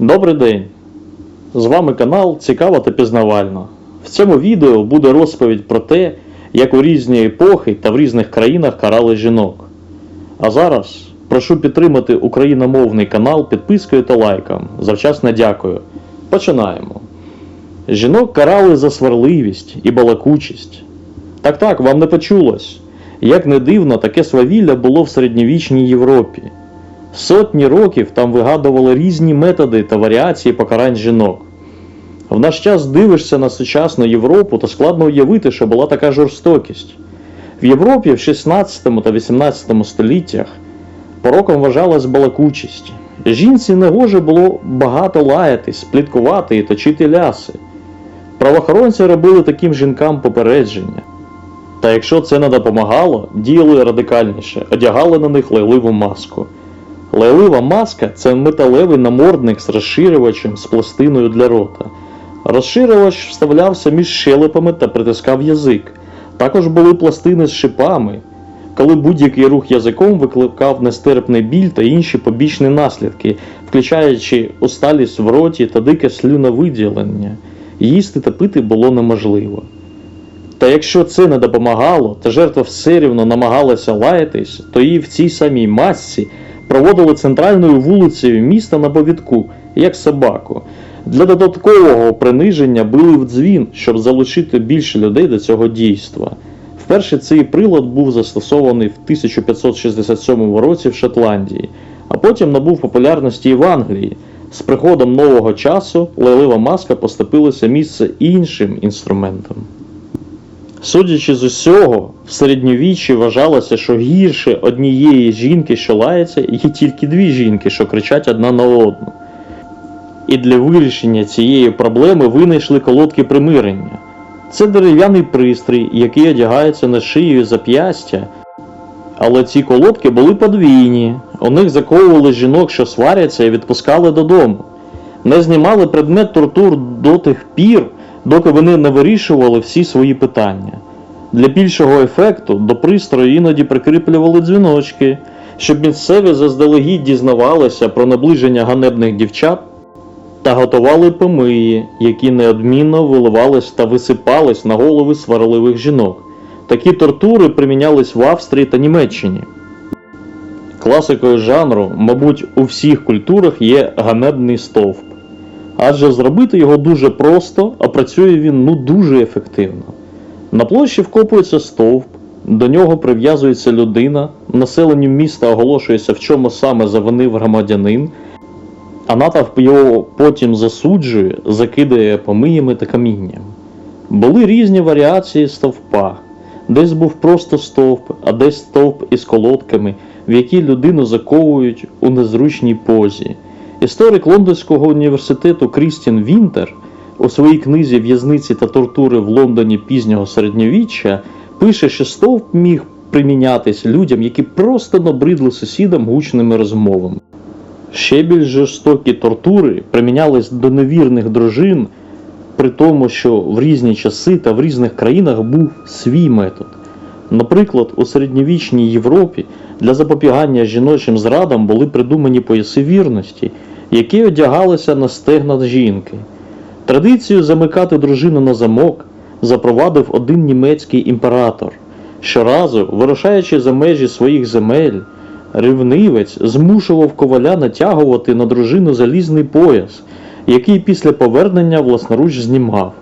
Добрий день! З вами канал Цікаво та пізнавально. В цьому відео буде розповідь про те, як у різні епохи та в різних країнах карали жінок. А зараз прошу підтримати україномовний канал підпискою та лайком. Завчасно дякую. Починаємо. Жінок карали за сварливість і балакучість. Так так, вам не почулось. Як не дивно, таке свавілля було в середньовічній Європі. Сотні років там вигадували різні методи та варіації покарань жінок. В наш час дивишся на сучасну Європу, то складно уявити, що була така жорстокість. В Європі в 16 та 18 століттях пороком вважалась балакучість. Жінці негоже було багато лаятись, пліткувати і точити ляси. Правоохоронці робили таким жінкам попередження. Та якщо це не допомагало, діяли радикальніше, одягали на них лайливу маску. Лайлива маска це металевий намордник з розширювачем з пластиною для рота. Розширювач вставлявся між щелепами та притискав язик. Також були пластини з шипами, коли будь-який рух язиком викликав нестерпний біль та інші побічні наслідки, включаючи усталість в роті та дике слюновиділення. Їсти та пити було неможливо. Та якщо це не допомагало, та жертва все рівно намагалася лаятись, то її в цій самій масці проводили центральною вулицею міста на повідку, як собаку. Для додаткового приниження били в дзвін, щоб залучити більше людей до цього дійства. Вперше цей прилад був застосований в 1567 році в Шотландії, а потім набув популярності і в Англії. З приходом нового часу лайлива маска поступилася місце іншим інструментам. Судячи з усього, в середньовіччі вважалося, що гірше однієї жінки, що лається, є тільки дві жінки, що кричать одна на одну. І для вирішення цієї проблеми винайшли колодки примирення. Це дерев'яний пристрій, який одягається на шию зап'ястя. Але ці колодки були подвійні, у них заковували жінок, що сваряться, і відпускали додому. Не знімали предмет тортур до тих пір, доки вони не вирішували всі свої питання. Для більшого ефекту до пристрою іноді прикріплювали дзвіночки, щоб місцеві заздалегідь дізнавалися про наближення ганебних дівчат та готували помиї, які неодмінно виливались та висипались на голови сварливих жінок. Такі тортури примінялись в Австрії та Німеччині. Класикою жанру, мабуть, у всіх культурах є ганебний стовп. Адже зробити його дуже просто, а працює він ну дуже ефективно. На площі вкопується стовп, до нього прив'язується людина, населенню міста оголошується, в чому саме завинив громадянин, а натовп його потім засуджує, закидає помиями та камінням. Були різні варіації стовпа. Десь був просто стовп, а десь стовп із колодками, в які людину заковують у незручній позі. Історик Лондонського університету Крістін Вінтер у своїй книзі В'язниці та тортури в Лондоні пізнього середньовіччя пише, що стовп міг примінятись людям, які просто набридли сусідам гучними розмовами. Ще більш жорстокі тортури примінялись до невірних дружин, при тому, що в різні часи та в різних країнах був свій метод. Наприклад, у середньовічній Європі для запобігання жіночим зрадам були придумані пояси вірності, які одягалися на стегна жінки. Традицію замикати дружину на замок запровадив один німецький імператор. Щоразу, вирушаючи за межі своїх земель, ревнивець змушував коваля натягувати на дружину залізний пояс, який після повернення власноруч знімав.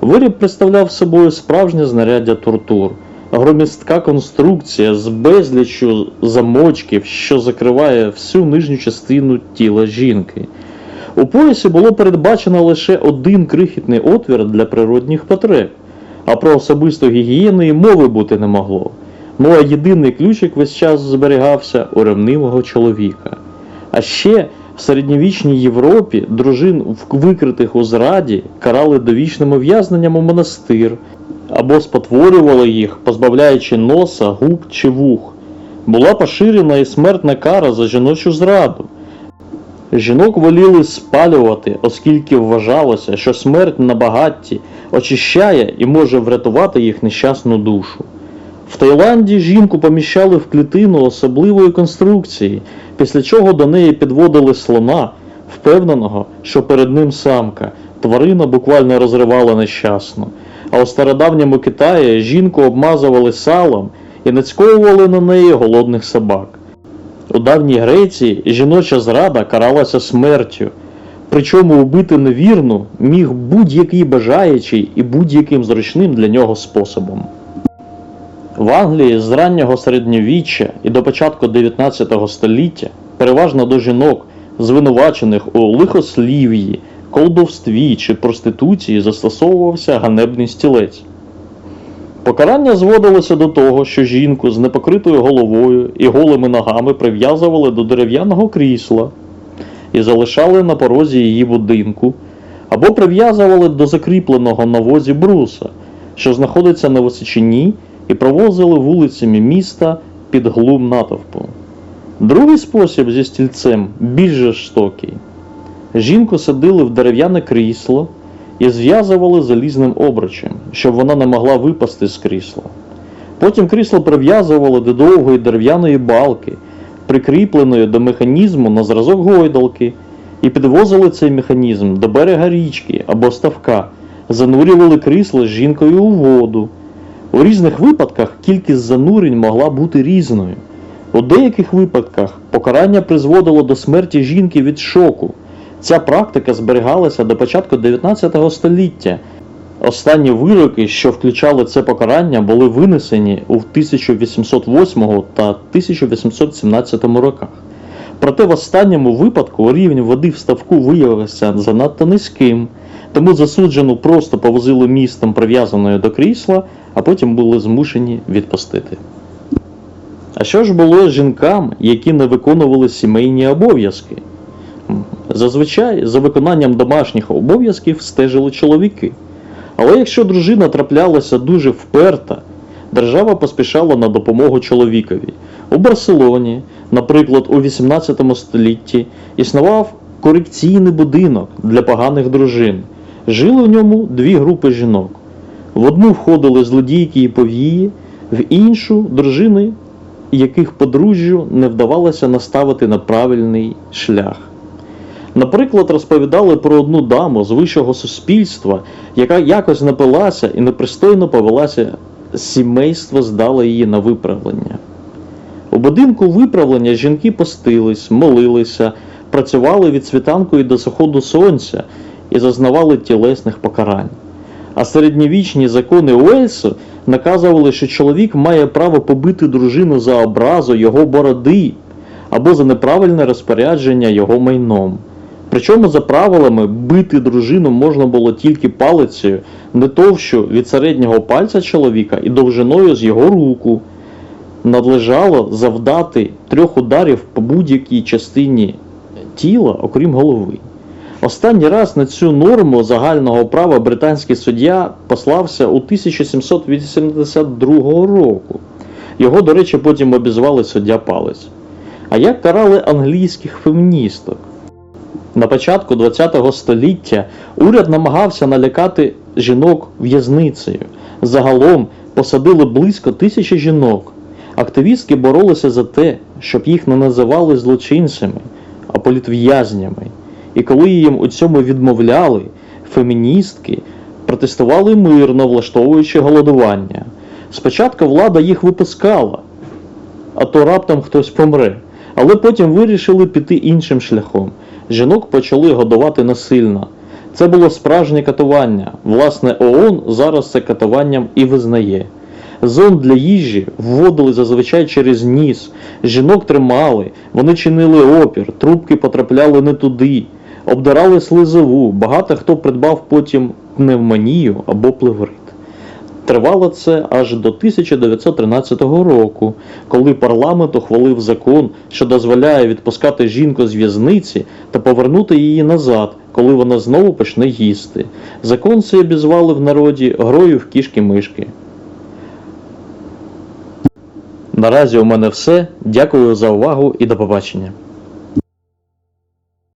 Виріб представляв собою справжнє знаряддя тортур, громістка конструкція з безліччю замочків, що закриває всю нижню частину тіла жінки. У поясі було передбачено лише один крихітний отвір для природних потреб, а про особисту гігієну і мови бути не могло. Ну а єдиний ключик весь час зберігався у ревнивого чоловіка. А ще в середньовічній Європі дружин, викритих у зраді, карали довічним ув'язненням у монастир або спотворювали їх, позбавляючи носа, губ чи вух. Була поширена і смертна кара за жіночу зраду. Жінок воліли спалювати, оскільки вважалося, що смерть на багатті очищає і може врятувати їх нещасну душу. В Таїланді жінку поміщали в клітину особливої конструкції, після чого до неї підводили слона, впевненого, що перед ним самка, тварина буквально розривала нещасно. А у стародавньому Китаї жінку обмазували салом і нацьковували на неї голодних собак. У давній Греції жіноча зрада каралася смертю, причому убити невірну міг будь-який бажаючий і будь-яким зручним для нього способом. В Англії з раннього середньовіччя і до початку 19 століття переважно до жінок, звинувачених у лихослів'ї, колдовстві чи проституції, застосовувався ганебний стілець. Покарання зводилося до того, що жінку з непокритою головою і голими ногами прив'язували до дерев'яного крісла і залишали на порозі її будинку, або прив'язували до закріпленого на возі бруса, що знаходиться на височині, і провозили вулицями міста під глум натовпу. Другий спосіб зі стільцем більш жорстокий. Жінку садили в дерев'яне крісло і зв'язували залізним обручем, щоб вона не могла випасти з крісла. Потім крісло прив'язували до довгої дерев'яної балки, прикріпленої до механізму на зразок гойдалки, і підвозили цей механізм до берега річки або ставка, занурювали крісло з жінкою у воду. У різних випадках кількість занурень могла бути різною. У деяких випадках покарання призводило до смерті жінки від шоку. Ця практика зберігалася до початку 19 століття. Останні вироки, що включали це покарання, були винесені у 1808 та 1817 роках. Проте в останньому випадку рівень води в ставку виявився занадто низьким, тому засуджену просто повозили містом прив'язаною до крісла, а потім були змушені відпустити. А що ж було з жінкам, які не виконували сімейні обов'язки? Зазвичай за виконанням домашніх обов'язків стежили чоловіки. Але якщо дружина траплялася дуже вперта, держава поспішала на допомогу чоловікові. У Барселоні, наприклад, у 18 столітті існував корекційний будинок для поганих дружин. Жили в ньому дві групи жінок. В одну входили злодійки і повії, в іншу дружини, яких подружжю не вдавалося наставити на правильний шлях. Наприклад, розповідали про одну даму з вищого суспільства, яка якось напилася і непристойно повелася, сімейство здало її на виправлення. У будинку виправлення жінки постились, молилися, працювали від світанку і до заходу сонця і зазнавали тілесних покарань. А середньовічні закони Уельсу наказували, що чоловік має право побити дружину за образу його бороди або за неправильне розпорядження його майном. Причому за правилами бити дружину можна було тільки палицею, не товщу від середнього пальця чоловіка і довжиною з його руку. Надлежало завдати трьох ударів по будь-якій частині тіла, окрім голови. Останній раз на цю норму загального права британський суддя послався у 1782 року. Його, до речі, потім обізвали суддя Палець. А як карали англійських феміністок? На початку ХХ століття уряд намагався налякати жінок в'язницею. Загалом посадили близько тисячі жінок. Активістки боролися за те, щоб їх не називали злочинцями, а політв'язнями. І коли їм у цьому відмовляли, феміністки протестували мирно, влаштовуючи голодування. Спочатку влада їх випускала, а то раптом хтось помре. Але потім вирішили піти іншим шляхом. Жінок почали годувати насильно. Це було справжнє катування. Власне, ООН зараз це катуванням і визнає. Зон для їжі вводили зазвичай через ніс, жінок тримали, вони чинили опір, трубки потрапляли не туди, обдирали слизову, багато хто придбав потім пневмонію або плеврит. Тривало це аж до 1913 року, коли парламент ухвалив закон, що дозволяє відпускати жінку з в'язниці та повернути її назад, коли вона знову почне їсти. Закон цей обізвали в народі грою в кішки-мишки. Наразі у мене все. Дякую за увагу і до побачення.